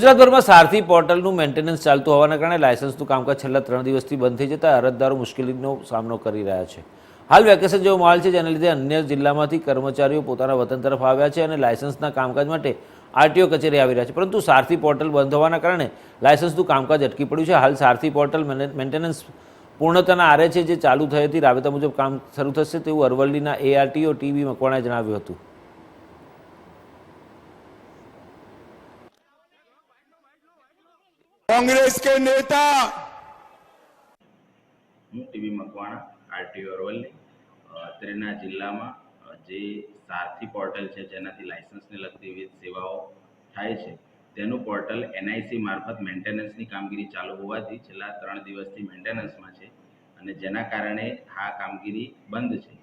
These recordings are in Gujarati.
ગુજરાતભરમાં સારથી પોર્ટલનું મેન્ટેનન્સ ચાલતું હોવાના કારણે લાયસન્સનું કામકાજ છેલ્લા ત્રણ દિવસથી બંધ થઈ જતાં અરજદારો મુશ્કેલીનો સામનો કરી રહ્યા છે. હાલ વેકેશન જેવો માહોલ છે, જેના લીધે અન્ય જિલ્લામાંથી કર્મચારીઓ પોતાના વતન તરફ આવ્યા છે અને લાયસન્સના કામકાજ માટે આરટીઓ કચેરી આવી રહ્યા છે. પરંતુ સારથી પોર્ટલ બંધ હોવાના કારણે લાયસન્સનું કામકાજ અટકી પડ્યું છે. હાલ સારથી પોર્ટલ મેને- મેન્ટેનન્સ પૂર્ણતાના આરે છે, જે ચાલુ થઈ હતી. રાબેતા મુજબ કામ શરૂ થશે તેવું અરવલ્લીના એઆરટીઓ ટીવી મકવાણાએ જણાવ્યું હતું. कांग्रेस के नेता હું ટીવી મકવાણા આરટીઓ અરવલ્લી અ, અત્રેના જિલ્લામાં અ, જે સારથી પોર્ટલ છે જેનાથી લાયસન્સને લગતી વિવિધ સેવાઓ થાય છે તેનું પોર્ટલ એનઆઈસી મારફત મેન્ટેનન્સની કામગીરી ચાલુ હોવાથી છેલ્લા ત્રણ દિવસથી મેન્ટેનન્સમાં છે અને જેના કારણે આ કામગીરી બંધ છે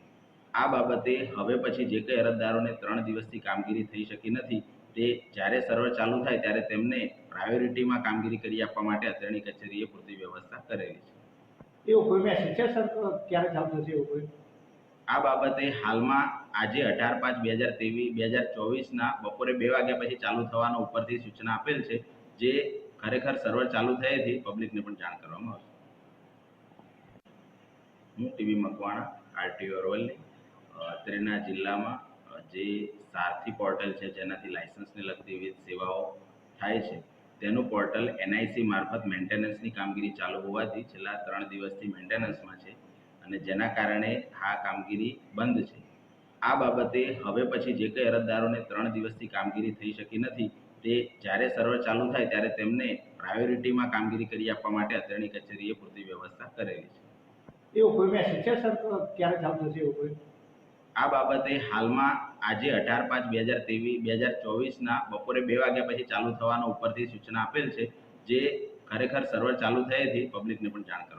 આ બાબતે હવે પછી જે કંઈ અરજદારોને ત્રણ દિવસથી કામગીરી થઈ શકી નથી તે જ્યારે સર્વર ચાલુ થાય ત્યારે તેમને પ્રાયોરિટીમાં કામગીરી કરી આપવા માટે અત્રેની કચેરીએ પૂરતી વ્યવસ્થા કરેલી છે. એવું કોઈ મેસેજ છે સર ક્યારે ચાલુ થશે એવું કોઈ? આ બાબતે હાલમાં આજે અઢાર પાંચ બે હજાર ત્રેવીસ બે હજાર ચોવીસના બપોરે બે વાગ્યા પછી ચાલુ થવાનો ઉપરથી સૂચના આપેલ છે જે ખરેખર સર્વર ચાલુ થયેથી પબ્લિકને પણ જાણ કરવામાં આવશે. હું T V Makwana RTO Aravalli અત્રેના જિલ્લામાં જે સારથી પોર્ટલ છે, જેનાથી લાયસન્સને લગતી વિવિધ સેવાઓ થાય છે, તેનું પોર્ટલ એનઆઈસી મારફત મેન્ટેનન્સની કામગીરી ચાલુ હોવાથી છેલ્લા ત્રણ દિવસથી મેન્ટેનન્સમાં છે અને જેના કારણે આ કામગીરી બંધ છે. આ બાબતે હવે પછી જે કંઈ અરજદારોને ત્રણ દિવસથી કામગીરી થઈ શકી નથી, તે જ્યારે સર્વર ચાલુ થાય ત્યારે તેમને પ્રાયોરિટીમાં કામગીરી કરી આપવા માટે અત્યારની કચેરીએ પૂરતી વ્યવસ્થા કરેલી છે. એવું કોઈ મેસેજ છે સર ક્યારે ચાલુ થશે એવું કોઈ? આ બાબતે હાલમાં આજે અઢાર પાંચ બે હજાર ત્રેવીસ બે હજાર ચોવીસના બપોરે બે વાગ્યા પછી ચાલુ થવાનો ઉપરથી સૂચના આપેલ છે, જે ખરેખર સર્વર ચાલુ થયેથી પબ્લિકને પણ જાણ કરવા